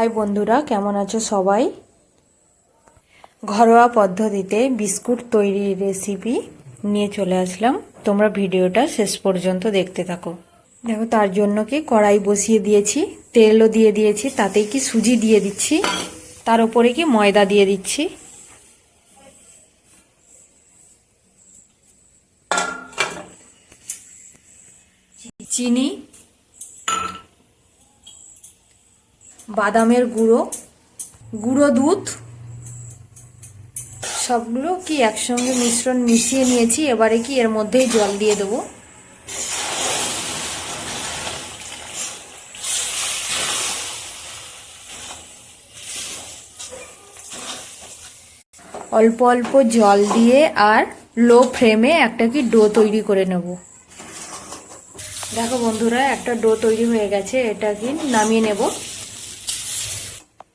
High বন্ধুরা, কেমন আছো সবাই? ঘরোয়া পদ্ধতিতে বিস্কুট তৈরির রেসিপি নিয়ে চলে আসলাম। তোমরা ভিডিওটা শেষ পর্যন্ত দেখতে থাকো। দেখো, তার জন্য কি কড়াই বসিয়ে দিয়েছি, তেলও দিয়ে দিয়েছি, তাতেই কি সুজি দিয়ে দিচ্ছি, তার উপরে কি ময়দা দিয়ে দিচ্ছি। চিনি বাদামের গুঁড়ো গুঁড়ো দুধ, সবগুলো কি একসঙ্গে মিশ্রণ মিশিয়ে নিয়েছি, এবারে কি এর মধ্যেই জল দিয়ে দেবো? অল্প অল্প জল দিয়ে আর লো ফ্লেমে একটা কি ডো তৈরি করে নেব। দেখো বন্ধুরা, একটা ডো তৈরি হয়ে গেছে, এটা কি নামিয়ে নেব।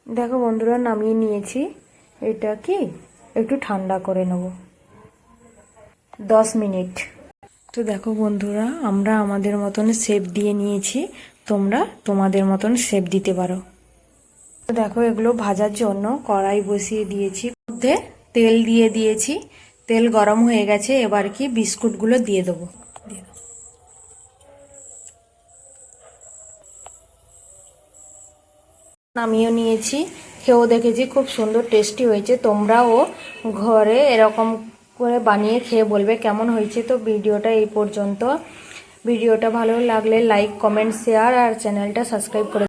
দেখো বন্ধুরা, নামিয়ে নিয়েছি। এটা কি? একটু ঠান্ডা করে নেব। দশ মিনিট। তো দেখো বন্ধুরা, আমরা আমাদের মতন শেপ দিয়ে নিয়েছি। তোমরা তোমাদের মতন শেপ দিতে পারো। তো দেখো, এগুলো ভাজার জন্য কড়াই বসিয়ে দিয়েছি। মধ্যে তেল দিয়ে দিয়েছি। তেল গরম হয়ে গেছে, এবার কি বিস্কুটগুলো দিয়ে দেবো। দিয়ে দেবো। নামিয়েও নিয়েছি। খেয়েও দেখেছি, খুব সুন্দর টেস্টি হয়েছে। তোমরাও ঘরে এরকম করে বানিয়ে খেয়ে বলবে কেমন হয়েছে। তো ভিডিওটা এই পর্যন্ত। ভিডিওটা ভালো লাগলে লাইক কমেন্ট শেয়ার আর চ্যানেলটা সাবস্ক্রাইব করে